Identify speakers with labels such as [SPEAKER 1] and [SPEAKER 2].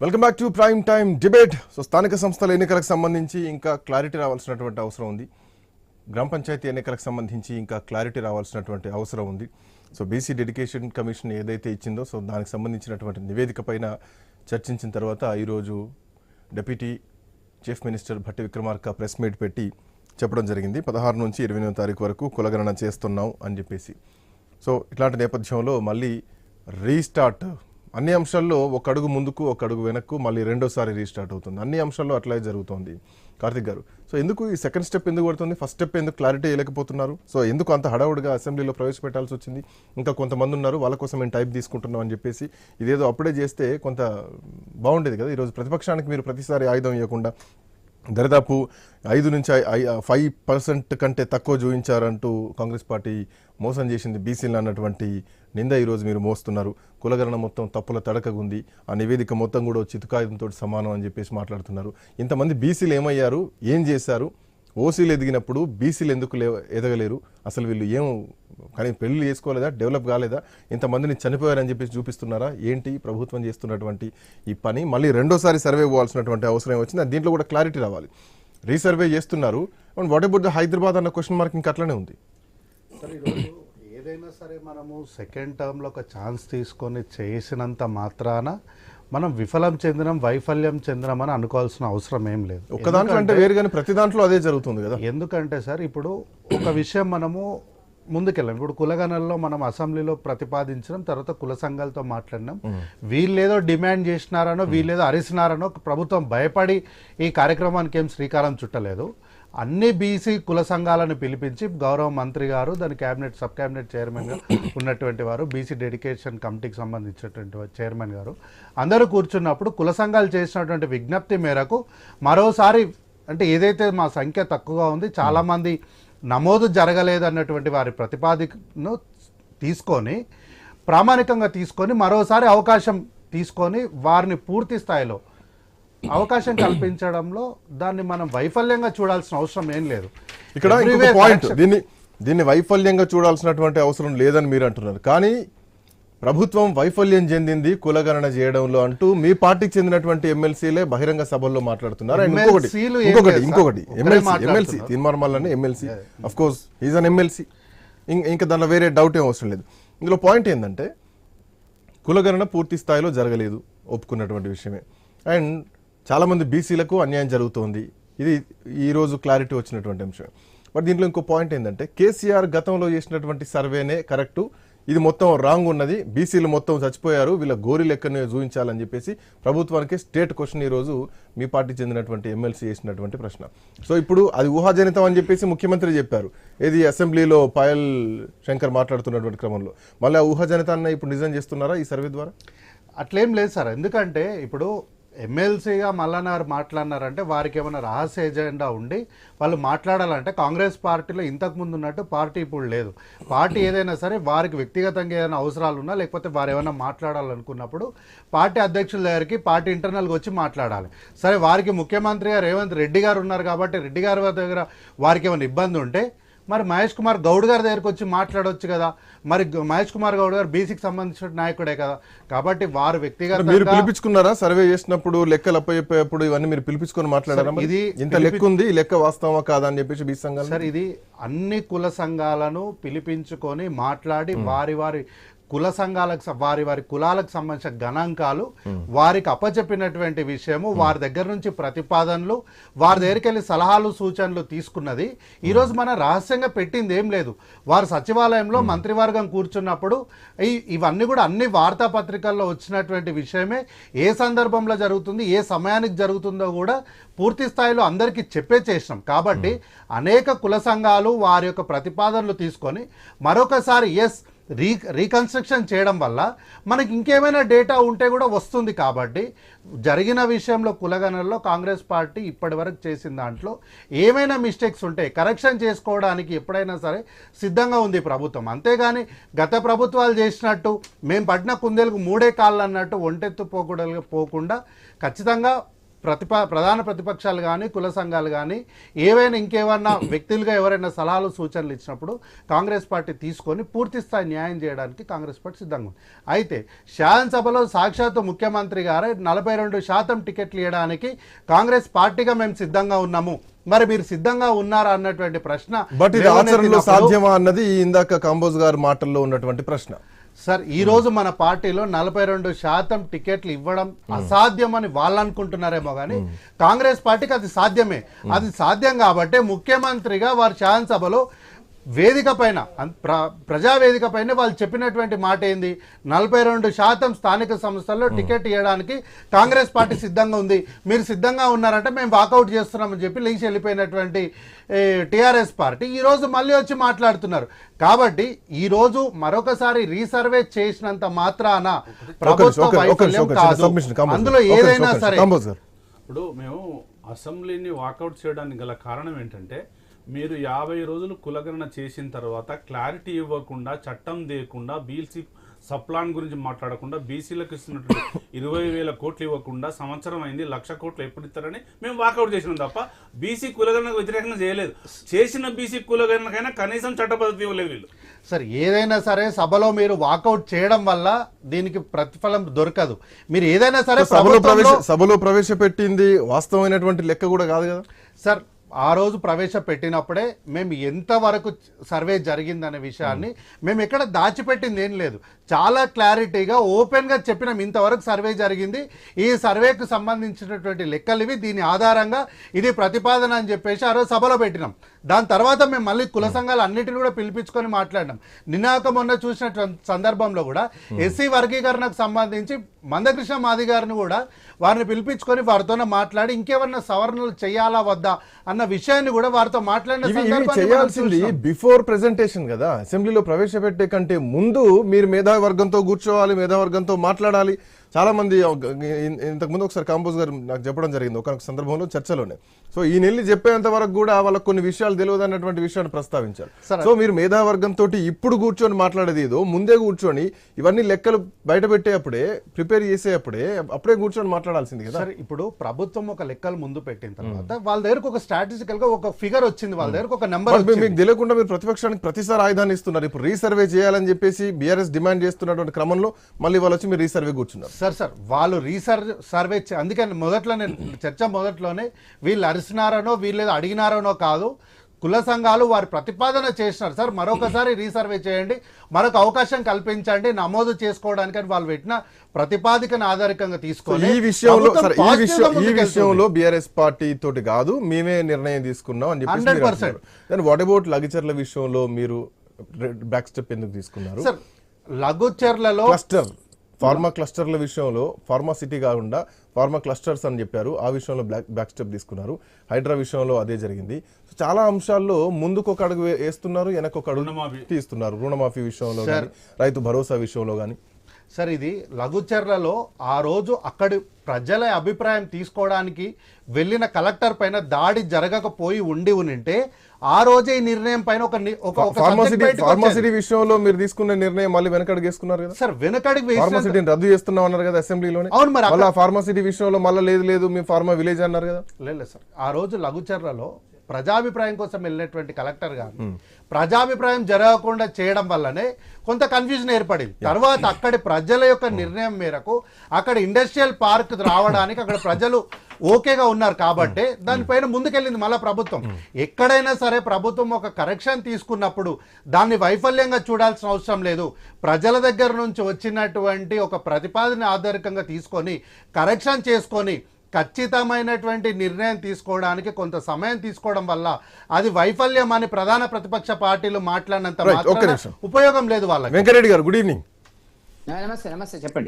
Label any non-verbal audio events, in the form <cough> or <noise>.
[SPEAKER 1] Welcome back to prime time debate. So స్థానిక సంస్థల ఎన్నికలకు సంబంధించి ఇంకా క్లారిటీ రావాల్సినటువంటి అవసరం ఉంది. గ్రామ పంచాయతీ ఎన్నికలకు సంబంధించి ఇంకా క్లారిటీ రావాల్సినటువంటి అవసరం ఉంది. సో బీసీ డెడికేషన్ కమిషన్ ఏదైతే ఇచ్చిందో సో దానికి సంబంధించినటువంటి నివేదిక పైన చర్చించిన తర్వాత ఈరోజు deputy chief minister Bhatti Vikramarka press meet పెట్టి చెప్పడం జరిగింది. పదహారు నుంచి ఇరవై ఎనిమిది తారీఖు వరకు కులగణన చేస్తున్నాం అని చెప్పేసి. సో ఇట్లాంటి నేపథ్యంలో మళ్ళీ రీస్టార్ట్ అన్ని అంశాల్లో ఒక అడుగు ముందుకు ఒక అడుగు వెనక్కు మళ్ళీ రెండోసారి రీస్టార్ట్ అవుతుంది. అన్ని అంశాల్లో అట్లాగే జరుగుతోంది కార్తిక్ గారు. సో ఎందుకు ఈ సెకండ్ స్టెప్ ఎందుకు పడుతుంది? ఫస్ట్ స్టెప్ ఎందుకు క్లారిటీ ఇవ్వలేకపోతున్నారు? సో ఎందుకు అంత హడావుడిగా అసెంబ్లీలో ప్రవేశపెట్టాల్సి వచ్చింది? ఇంకా కొంతమంది ఉన్నారు వాళ్ళ కోసం మేము టైప్ తీసుకుంటున్నాం అని చెప్పేసి ఇదేదో అప్పుడే చేస్తే కొంత బాగుండేది కదా. ఈరోజు ప్రతిపక్షానికి మీరు ప్రతిసారి ఆయుధం ఇవ్వకుండా దరిదాపు ఐదు నుంచి ఫైవ్ పర్సెంట్ కంటే తక్కువ చూపించారంటూ కాంగ్రెస్ పార్టీ మోసం చేసింది బీసీలు అన్నటువంటి నింద ఈరోజు మీరు మోస్తున్నారు. కులగరణ మొత్తం తప్పుల తడకగుంది. ఆ నివేదిక మొత్తం కూడా చితుకాయంతో సమానం అని చెప్పేసి మాట్లాడుతున్నారు. ఇంతమంది బీసీలు ఏమయ్యారు? ఏం చేశారు? ఓసీలు ఎదిగినప్పుడు బీసీలు ఎందుకు లే ఎదగలేరు? అసలు వీళ్ళు ఏం కానీ పెళ్ళి చేసుకోలేదా? డెవలప్ కాలేదా? ఇంతమందిని చనిపోయారని చెప్పేసి చూపిస్తున్నారా? ఏంటి ప్రభుత్వం చేస్తున్నటువంటి ఈ పని? మళ్ళీ రెండోసారి సర్వే పోవాల్సినటువంటి అవసరం వచ్చింది. దీంట్లో కూడా క్లారిటీ రావాలి. రీసర్వే చేస్తున్నారు. And what about the Hyderabad అన్న క్వశ్చన్ మార్క్ ఇంకా అట్లనే ఉంది.
[SPEAKER 2] ఏదైనా సరే మనము సెకండ్ టర్మ్లో ఒక ఛాన్స్ తీసుకొని చేసినంత మాత్రాన మనం విఫలం చెందినం వైఫల్యం చెందినం అని అనుకోవాల్సిన అవసరం ఏం లేదు.
[SPEAKER 1] ఒక్క దాంట్లో అంటే వేరు కానీ ప్రతి దాంట్లో అదే జరుగుతుంది కదా?
[SPEAKER 2] ఎందుకంటే సార్ ఇప్పుడు ఒక విషయం మనము ముందుకెళ్ళాం. ఇప్పుడు కులగణనలో మనం అసెంబ్లీలో ప్రతిపాదించడం తర్వాత కుల సంఘాలతో మాట్లాడినాం. వీళ్ళేదో డిమాండ్ చేసినారనో వీళ్ళేదో అరిసినారనో ప్రభుత్వం భయపడి ఈ కార్యక్రమానికి ఏం శ్రీకారం చుట్టలేదు. అన్ని బీసీ కుల సంఘాలను పిలిపించి గౌరవ మంత్రి గారు దాని క్యాబినెట్ సబ్ కేబినెట్ చైర్మన్గా ఉన్నటువంటి వారు బీసీ డెడికేషన్ కమిటీకి సంబంధించినటువంటి చైర్మన్ గారు అందరూ కూర్చున్నప్పుడు కుల సంఘాలు చేసినటువంటి విజ్ఞప్తి మేరకు మరోసారి అంటే ఏదైతే మా సంఖ్య తక్కువగా ఉంది చాలామంది నమోదు జరగలేదు అన్నటువంటి వారి ప్రతిపాదికను తీసుకొని ప్రామాణికంగా తీసుకొని మరోసారి అవకాశం తీసుకొని వారిని పూర్తి స్థాయిలో అవకాశం కల్పించడంలో దాన్ని మనం వైఫల్యంగా చూడాల్సిన అవసరం ఏం లేదు.
[SPEAKER 1] ఇక్కడ పాయింట్. దీన్ని దీన్ని వైఫల్యంగా చూడాల్సినటువంటి అవసరం లేదని మీరు అంటున్నారు. కానీ ప్రభుత్వం వైఫల్యం చెందింది కులగణన చేయడంలో అంటూ మీ పార్టీకి చెందినటువంటి ఎమ్మెల్సీలే బహిరంగ సభల్లో మాట్లాడుతున్నారు. ఇంకొకటి ఇంకొకటి ఇంకొకటి MLC MLC MLC. Of course is an MLC. ఇంకా దానిలో వేరే డౌట్ ఏం అవసరం లేదు. ఇందులో పాయింట్ ఏంటంటే కులగణన పూర్తి స్థాయిలో జరగలేదు ఒప్పుకున్నటువంటి విషయమే. అండ్ చాలామంది బీసీలకు అన్యాయం జరుగుతోంది. ఇది ఈరోజు క్లారిటీ వచ్చినటువంటి అంశం. బట్ దీంట్లో ఇంకో పాయింట్ ఏంటంటే కేసీఆర్ గతంలో చేసినటువంటి సర్వేనే కరెక్టు. ఇది మొత్తం రాంగ్ ఉన్నది. బీసీలు మొత్తం చచ్చిపోయారు. వీళ్ళ గోరి లెక్కనే చూపించాలని చెప్పేసి ప్రభుత్వానికి స్టేట్ క్వశ్చన్ ఈరోజు మీ పార్టీ చెందినటువంటి ఎమ్మెల్సీ చేసినటువంటి ప్రశ్న. సో ఇప్పుడు అది ఊహాజనితం అని చెప్పేసి ముఖ్యమంత్రి చెప్పారు. ఏది అసెంబ్లీలో పాయల్ శంకర్ మాట్లాడుతున్నటువంటి క్రమంలో. మళ్ళీ ఆ ఊహాజనితాన్ని ఇప్పుడు నిజం చేస్తున్నారా ఈ సర్వే ద్వారా?
[SPEAKER 2] అట్లేం లేదు సార్. ఎందుకంటే ఇప్పుడు ఎమ్మెల్సీగా మల్లన్నారు మాట్లాడినారంటే వారికి ఏమైనా రహస్య ఎజెండా ఉండి వాళ్ళు మాట్లాడాలంటే కాంగ్రెస్ పార్టీలో ఇంతకుముందు ఉన్నట్టు పార్టీ ఇప్పుడు లేదు. పార్టీ ఏదైనా సరే వారికి వ్యక్తిగతంగా ఏదైనా అవసరాలు ఉన్నా లేకపోతే వారు ఏమైనా మాట్లాడాలనుకున్నప్పుడు పార్టీ అధ్యక్షుల దగ్గరికి పార్టీ ఇంటర్నల్గా వచ్చి మాట్లాడాలి. సరే వారికి ముఖ్యమంత్రిగా రేవంత్ రెడ్డి గారు ఉన్నారు కాబట్టి రెడ్డి గారి దగ్గర వారికి ఏమైనా ఇబ్బంది ఉంటే మరి మహేష్ కుమార్ గౌడ్ గారి దగ్గరికి వచ్చి మాట్లాడొచ్చు కదా. మరి మహేష్ కుమార్ గౌడ్ గారు బీసీకి సంబంధించిన నాయకుడే కదా. కాబట్టి వారు
[SPEAKER 1] మీరు
[SPEAKER 2] వ్యక్తిగతంగా
[SPEAKER 1] పిలిపించుకున్నారా? సర్వే చేసినప్పుడు లెక్కలు అప్పచెప్పేప్పుడు ఇవన్నీ మీరు పిలిపించుకొని మాట్లాడారా మరి?
[SPEAKER 2] ఇది
[SPEAKER 1] ఇంత లెక్క ఉంది లెక్క వాస్తవమా కాదా అని చెప్పేసి బీ సంఘాలు?
[SPEAKER 2] సార్ ఇది అన్ని కుల సంఘాలను పిలిపించుకొని మాట్లాడి వారి వారి కుల సంఘాలకు వారి వారి కులాలకు సంబంధించిన గణాంకాలు వారికి అప్పచెప్పినటువంటి విషయము వారి దగ్గర నుంచి ప్రతిపాదనలు వారి దగ్గరికి వెళ్ళి సలహాలు సూచనలు తీసుకున్నది. ఈ రోజు మన రహస్యంగా పెట్టింది ఏం లేదు. వారు సచివాలయంలో మంత్రివర్గం కూర్చున్నప్పుడు ఈ ఇవన్నీ కూడా అన్ని వార్తాపత్రికల్లో వచ్చినటువంటి విషయమే. ఏ సందర్భంలో జరుగుతుంది ఏ సమయానికి జరుగుతుందో కూడా పూర్తి స్థాయిలో అందరికీ చెప్పే చేసినాం. కాబట్టి అనేక కుల సంఘాలు వారి యొక్క ప్రతిపాదనలు తీసుకొని మరొకసారి ఎస్ రీ రీకన్స్ట్రక్షన్ చేయడం వల్ల మనకి ఇంకేమైనా డేటా ఉంటే కూడా వస్తుంది కాబట్టి జరిగిన విషయంలో కులగణనలో కాంగ్రెస్ పార్టీ ఇప్పటివరకు చేసిన దాంట్లో ఏమైనా మిస్టేక్స్ ఉంటే కరెక్షన్ చేసుకోవడానికి ఎప్పుడైనా సరే సిద్ధంగా ఉంది ప్రభుత్వం. అంతేగాని గత ప్రభుత్వాలు చేసినట్టు మేము పడిన కుందేలకు మూడే కాళ్ళు అన్నట్టు ఒంటెత్తు పోకూడదు పోకుండా ఖచ్చితంగా ప్రతిప ప్రధాన ప్రతిపక్షాలు కానీ కుల సంఘాలు కానీ ఏవైనా ఇంకేమన్నా వ్యక్తులుగా ఎవరైనా సలహాలు సూచనలు ఇచ్చినప్పుడు కాంగ్రెస్ పార్టీ తీసుకొని పూర్తి స్థాయి న్యాయం చేయడానికి కాంగ్రెస్ పార్టీ సిద్ధంగా ఉంది. అయితే శాసనసభలో సాక్షాత్తు ముఖ్యమంత్రి గారే నలభై రెండు శాతం టికెట్లు ఇవ్వడానికి కాంగ్రెస్ పార్టీగా మేము సిద్ధంగా ఉన్నాము. మరి మీరు సిద్ధంగా ఉన్నారా అన్నటువంటి ప్రశ్న
[SPEAKER 1] బట్ ఇది ఆచరణలో సాధ్యమా అన్నది ఇందాక కాంబోజ్ గారి మాటల్లో ఉన్నటువంటి ప్రశ్న.
[SPEAKER 2] సార్ ఈ రోజు మన పార్టీలో నలభై రెండు శాతం టికెట్లు ఇవ్వడం అసాధ్యం అని వాళ్ళు అనుకుంటున్నారేమో కానీ కాంగ్రెస్ పార్టీకి అది సాధ్యమే. అది సాధ్యం కాబట్టి ముఖ్యమంత్రిగా వారి శాసనసభలో వేదిక పైన ప్ర- ప్రజావేదిక పైన వాళ్ళు చెప్పినటువంటి మాట ఏంది? నలభై రెండు శాతం స్థానిక సంస్థల్లో టికెట్ ఇవ్వడానికి కాంగ్రెస్ పార్టీ సిద్ధంగా ఉంది. మీరు సిద్ధంగా ఉన్నారంటే మేము వాకౌట్ చేస్తున్నామని చెప్పి లేచి వెళ్ళిపోయినటువంటి టిఆర్ఎస్ పార్టీ ఈ రోజు మళ్ళీ వచ్చి మాట్లాడుతున్నారు. కాబట్టి ఈ రోజు మరొకసారి రీసర్వే చేసినంత మాత్రాన ప్రభుత్వ వైఫల్యం కాదు అందులో ఏదైనా సరే.
[SPEAKER 3] ఇప్పుడు మేము అసెంబ్లీని వాకౌట్ చేయడానికి గల కారణం ఏంటంటే మీరు యాభై రోజులు కులగణన చేసిన తర్వాత క్లారిటీ ఇవ్వకుండా చట్టం దేయకుండా బీసీ సప్లాన్ గురించి మాట్లాడకుండా బీసీలకు ఇస్తున్నటువంటి <coughs> ఇరవై వేల కోట్లు ఇవ్వకుండా సంవత్సరం అయింది లక్ష కోట్లు ఎప్పుడు ఇస్తారని మేము వాకౌట్ చేసినాం తప్ప బీసీ కులగణనకు వ్యతిరేకంగా చేయలేదు. చేసిన బీసీ కులగణనకైనా కనీసం చట్ట పద్ధతి ఇవ్వలేదు వీళ్ళు.
[SPEAKER 2] సార్ ఏదైనా సరే సభలో మీరు వాకౌట్ చేయడం వల్ల దీనికి ప్రతిఫలం దొరకదు. మీరు ఏదైనా సరే
[SPEAKER 1] సభలో ప్రవేశ సభలో ప్రవేశపెట్టింది వాస్తవమైనటువంటి లెక్క కూడా కాదు కదా?
[SPEAKER 2] సార్ ఆ రోజు ప్రవేశపెట్టినప్పుడే మేము ఎంతవరకు సర్వే జరిగిందనే విషయాన్ని మేము. ఎక్కడ దాచిపెట్టింది ఏం లేదు. చాలా క్లారిటీగా ఓపెన్గా చెప్పినాం ఇంతవరకు సర్వే జరిగింది. ఈ సర్వేకు సంబంధించినటువంటి లెక్కలు ఇవి. దీని ఆధారంగా ఇది ప్రతిపాదన అని చెప్పేసి ఆ రోజు సభలో పెట్టినాం. దాని తర్వాత మేము మళ్ళీ కుల సంఘాలు అన్నిటిని కూడా పిలిపించుకొని మాట్లాడినాం. నినాక మొన్న చూసిన సందర్భంలో కూడా ఎస్సీ వర్గీకరణకు సంబంధించి మందకృష్ణ మాది గారిని కూడా వారిని పిలిపించుకొని వారితో మాట్లాడి ఇంకేమన్నా సవరణలు చేయాలా వద్దా అన్న విషయాన్ని కూడా వారితో మాట్లాడిన
[SPEAKER 1] చేయాల్సింది. బిఫోర్ ప్రెజెంటేషన్ కదా. అసెంబ్లీలో ప్రవేశపెట్టే కంటే ముందు మీరు మేధావర్గంతో కూర్చోవాలి మేధావర్గంతో మాట్లాడాలి. చాలా మంది ఇన్- ఇంతకు ముందు ఒకసారి కాంపోజ్ గారు నాకు చెప్పడం జరిగింది ఒక సందర్భంలో చర్చలోనే. సో ఈ నెల్లి చెప్పేంత వరకు కూడా వాళ్ళకి కొన్ని విషయాలు తెలియదు అన్నటువంటి విషయాన్ని ప్రస్తావించారు.
[SPEAKER 2] సరే.
[SPEAKER 1] సో మీరు మేధావర్గంతో ఇప్పుడు కూర్చొని మాట్లాడేది ఏదో ముందే కూర్చొని ఇవన్నీ లెక్కలు బయట పెట్టేటప్పుడే ప్రిపేర్ చేసేటప్పుడే అప్పుడే కూర్చొని మాట్లాడాల్సింది కదా.
[SPEAKER 2] సరే ఇప్పుడు ప్రభుత్వం ఒక లెక్కలు ముందు పెట్టిన తర్వాత వాళ్ళ దగ్గరకు ఒక స్ట్రాటజికల్గా ఒక ఫిగర్ వచ్చింది వాళ్ళ దగ్గరకు ఒక నెంబర్
[SPEAKER 1] మీకు తెలియకుండా మీరు ప్రతిపక్షానికి ప్రతిసారి ఆయుధాన్ని ఇస్తున్నారు. ఇప్పుడు రీసర్వే చేయాలని చెప్పేసి బీఆర్ఎస్ డిమాండ్ చేస్తున్నటువంటి క్రమంలో మళ్ళీ వాళ్ళు వచ్చి మీరు రీసర్వే కూర్చున్నారు.
[SPEAKER 2] సార్ సార్ వాళ్ళు రీసర్వ్ సర్వే అందుకని మొదట్లో నేను చర్చ మొదట్లోనే వీళ్ళు అరిసినారనో వీళ్ళు అడిగినారనో కాదు కుల సంఘాలు వారి ప్రతిపాదన చేసినారు సార్ మరొకసారి రీసర్వే చేయండి మరొక అవకాశం కల్పించండి నమోదు చేసుకోవడానికి అని వాళ్ళు పెట్టిన ప్రతిపాదికను ఆధారికంగా
[SPEAKER 1] సో
[SPEAKER 2] తీసుకొని
[SPEAKER 1] ఈ విషయంలో ఈ విషయం ఈ. విషయంలో బీఆర్ఎస్ పార్టీ తోటి కాదు మేమే నిర్ణయం తీసుకున్నాం అని చెప్పేసి
[SPEAKER 2] 100%.
[SPEAKER 1] దెన్ వాట్ అబౌట్ లగిచర్ల విషయంలో మీరు బ్యాక్ స్టెప్ ఎందుకు తీసుకున్నారు
[SPEAKER 2] సార్ లఘుచర్లలో
[SPEAKER 1] క్లస్టర్ ఫార్మా క్లస్టర్ల విషయంలో ఫార్మా సిటీ కాకుండా ఫార్మా క్లస్టర్స్ అని చెప్పారు. ఆ విషయంలో బ్లాక్ బ్యాక్ స్టెప్ తీసుకున్నారు. హైడ్రా విషయంలో అదే జరిగింది. సో చాలా అంశాల్లో ముందుకు ఒక అడుగు వేస్తున్నారు వెనక ఒక అడుగు
[SPEAKER 3] రుణమాఫీ.
[SPEAKER 1] తీస్తున్నారు. రుణమాఫీ విషయంలో కానీ రైతు భరోసా విషయంలో కానీ
[SPEAKER 2] సార్ ఇది లఘుచర్లలో ఆ రోజు అక్కడి ప్రజల అభిప్రాయం తీసుకోవడానికి వెళ్ళిన కలెక్టర్ పైన దాడి జరగకపోయి ఉండి ఉనింటే ఆ రోజే ఈ నిర్ణయం పైన ఒక
[SPEAKER 1] ఫార్మాసిటీ విషయంలో మీరు తీసుకున్న నిర్ణయం మళ్ళీ వెనకడుగు వేసుకున్నారు కదా?
[SPEAKER 2] సార్ వెనకడికి వేసిన
[SPEAKER 1] ఫార్మాసిటీని రద్దు చేస్తున్నాం అన్నారు కదా అసెంబ్లీలోనే.
[SPEAKER 2] అవును మరి
[SPEAKER 1] మళ్ళీ ఫార్మాసిటీ విషయంలో మళ్ళీ లేదు లేదు మీ ఫార్మా విలేజ్ అన్నారు కదా?
[SPEAKER 2] లేదు సార్. ఆ రోజు లఘుచర్లలో ప్రజాభిప్రాయం కోసం వెళ్ళినటువంటి కలెక్టర్ గారు ప్రజాభిప్రాయం జరగకుండా చేయడం వల్లనే కొంత కన్ఫ్యూజన్ ఏర్పడింది. తర్వాత అక్కడి ప్రజల యొక్క నిర్ణయం మేరకు అక్కడ ఇండస్ట్రియల్ పార్క్ రావడానికి అక్కడ ప్రజలు ఓకేగా ఉన్నారు కాబట్టి దానిపైన ముందుకెళ్ళింది మళ్ళా ప్రభుత్వం. ఎక్కడైనా సరే ప్రభుత్వం ఒక కరెక్షన్ తీసుకున్నప్పుడు దాన్ని వైఫల్యంగా చూడాల్సిన అవసరం లేదు. ప్రజల దగ్గర నుంచి వచ్చినటువంటి ఒక ప్రతిపాదన ఆధారికంగా తీసుకొని కరెక్షన్ చేసుకొని ఖచ్చితమైనటువంటి నిర్ణయం తీసుకోవడానికి కొంత సమయం తీసుకోవడం వల్ల అది వైఫల్యం అని ప్రధాన ప్రతిపక్ష పార్టీలు మాట్లాడినంత. ఉపయోగం లేదు వాళ్ళకి.
[SPEAKER 1] వెంకరెడ్డి గారు గుడ్ ఈవినింగ్
[SPEAKER 4] నమస్తే నమస్తే చెప్పండి.